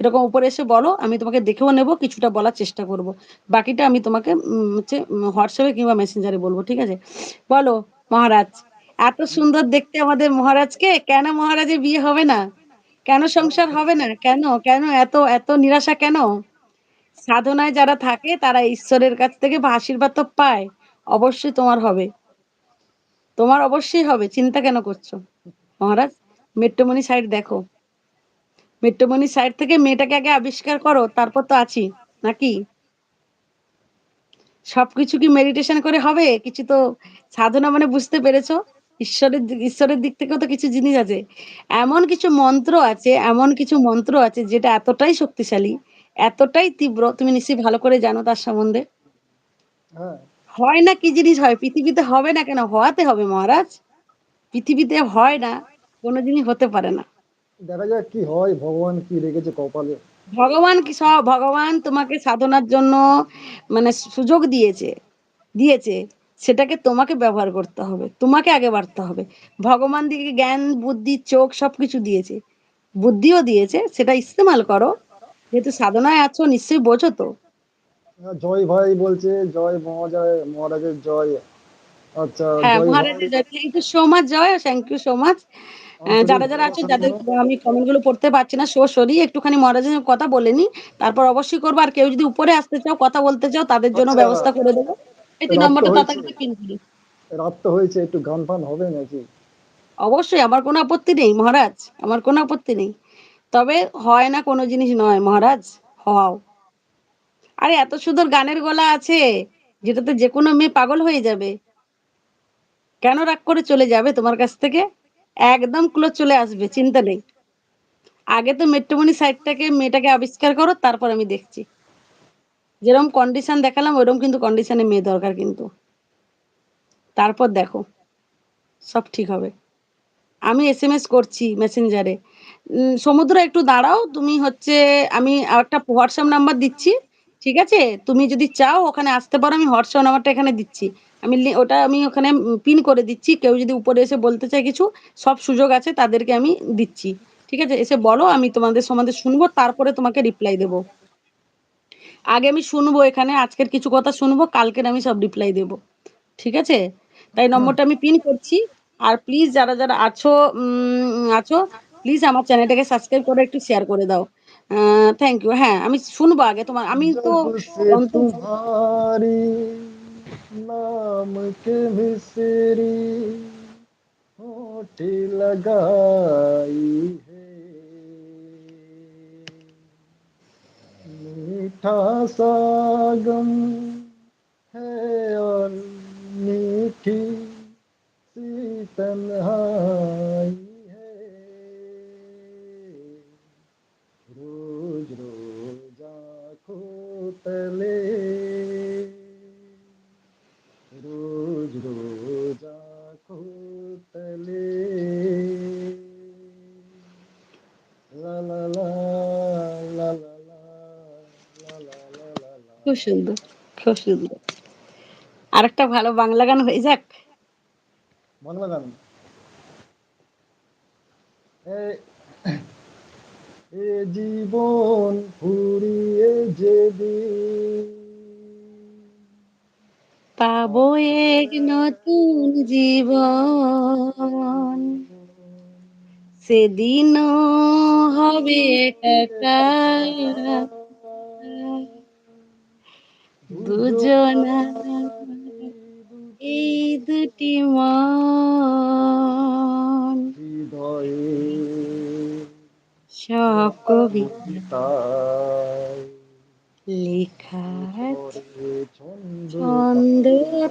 এরকম উপরে এসে বলো, আমি তোমাকে দেখেও নেব, কিছুটা বলার চেষ্টা করব। বাকিটা আমি তোমাকে হচ্ছে হোয়াটসঅ্যাপে কিংবা মেসেঞ্জারে বলব ঠিক আছে? বলো মহারাজ, এত সুন্দর দেখতে আমাদের মহারাজকে, কেন মহারাজের বিয়ে হবে না? কেন সংসার হবে না? কেন, কেন এত, এত নিরাশা কেন? সাধনায় যারা থাকে তারা ঈশ্বরের কাছ থেকে আশীর্বাদ তো পায়। অবশ্যই তোমার হবে। তোমার অবশ্যই হবে। চিন্তা কেন করছ? মহারাজ, মেট্রোমণি সাইড দেখো। মেট্রোমণি সাইড থেকে মেয়েটাকে আগে আবিষ্কার করো, তারপর তো আছি। নাকি? সবকিছু কি মেডিটেশন করে হবে? কিছু তো সাধনা মানে বুঝতে পেরেছ? ঈশ্বরের ঈশ্বরের দিক থেকেও তো কিছু জিনিস আছে। এমন কিছু মন্ত্র আছে, এমন কিছু মন্ত্র আছে যেটা এতটাই শক্তিশালী, এতটাই তীব্র তুমি নিশ্চয়ই ভালো করে জানো তার সম্বন্ধে? হ্যাঁ। হয় না কি জিনিস হয়? পৃথিবীতে হবে না কেন? হওয়াতে হবে মহারাজ। পৃথিবীতে হয় না, কোনো জিনিস হতে পারে না। দেখা যাক কি হয়, ভগবান কি রেখেছে কপালে। ভগবান কি সব ভগবান তোমাকে সাধনার জন্য মানে সুযোগ দিয়েছে, দিয়েছে। সেটাকে তোমাকে ব্যবহার করতে হবে। তোমাকে আগে বাড়তে হবে। ভগবান দিকে জ্ঞান, বুদ্ধি, চোখ সবকিছু দিয়েছে। বুদ্ধিও দিয়েছে, সেটা ইস্তেমাল করো। যেহেতু সাধনায় আছো নিশ্চয়ই বোঝো তো? জয় ভাই বলছে, জয় মহাজয় মহারাজের জয়। আচ্ছা, হ্যাঁ। মহারাজের জয়। Thank you so much Joy, thank you so much. যারা, যারা আছে যাদের আমি কমেন্টগুলো পড়তে পারছি না, সো সরি একটুখানি মহারাজের কথা বলে নিই। তারপর অবশ্যই করব। আর কেউ যদি উপরে আসতে চাও, কথা বলতে চাও তাদের জন্য আচ্ছা, ব্যবস্থা করে দেব। এই নম্বরটা। তাড়াতাড়ি পিন করি। রাত তো হয়েছে, একটু গান-ফান হবে নাকি? অবশ্যই আমার কোনো আপত্তি নেই মহারাজ, আমার কোনো আপত্তি নেই। তবে হয় না কোনো জিনিস নয় মহারাজ, হও। আরে এত সুন্দর গানের গলা আছে, যেটাতে যেকোনো মেয়ে পাগল হয়ে যাবে। কেন রাগ করে চলে যাবে তোমার কাছ থেকে? একদম ক্লোজ চলে আসবে, চিন্তা নেই। আগে তো মেট্রোমণি সাইটটাকে মেয়েটাকে আবিষ্কার করো, তারপর আমি দেখছি। যেরকম কন্ডিশন দেখালাম ওইরকম কিন্তু কন্ডিশন মেয়ে দরকার কিন্তু। তারপর দেখো। সব ঠিক হবে। আমি এস এম এস করছি মেসেঞ্জারে। সমুদ্র একটু দাঁড়াও, তুমি হচ্ছে আমি আরেকটা হোয়াটসঅ্যাপ নাম্বার দিচ্ছি। ঠিক আছে? তুমি যদি চাও ওখানে আসতে পারো, আমি WhatsApp নাম্বারটা এখানে দিচ্ছি। আমি লি ওটা আমি ওখানে পিন করে দিচ্ছি। কেউ যদি উপরে এসে বলতে চায় কিছু, সব সুযোগ আছে তাদেরকে আমি দিচ্ছি। ঠিক আছে? এসে বলো আমি তোমাদের সম্বন্ধে শুনব, তারপরে তোমাকে রিপ্লাই দেব। আগে আমি শুনব এখানে, আজকের কিছু কথা শুনব, কালকের আমি সব রিপ্লাই দেব। ঠিক আছে? তাই নম্বরটা আমি পিন করছি। আর প্লিজ যারা, যারা আছো আছো, প্লিজ আমার চ্যানেলটাকে সাবস্ক্রাইব করে একটু শেয়ার করে দাও। থ্যাংক ইউ হ্যাঁ আমি শুনব আগে তোমার আমি তো নাম কে মিসরি হোটে লাগাই হে। मीठा सागम है और मीठी ফেলে রোজ রোজা খুব সুন্দর খুব সুন্দর আরেকটা ভালো বাংলা গান হয়ে যাক বাংলা গান এ জীবন ফুরি যেদিন পাবো এক নতুন জীবন। সেদিনও হবে। দুজনার এই দুটি মন হৃদয়ে সব কবিতা লেখা ছন্দ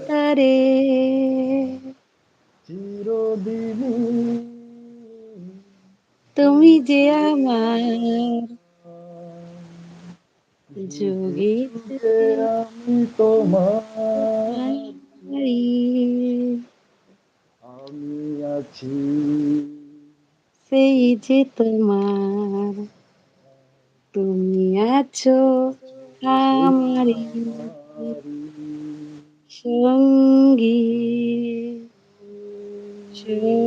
তারে। চিরদিনই তুমি যে আমার যুগে যোগেতে আমি তোমার। আমি আছি। সেই যে তোমার তুমি আছো। আমারি সঙ্গী সঙ্গী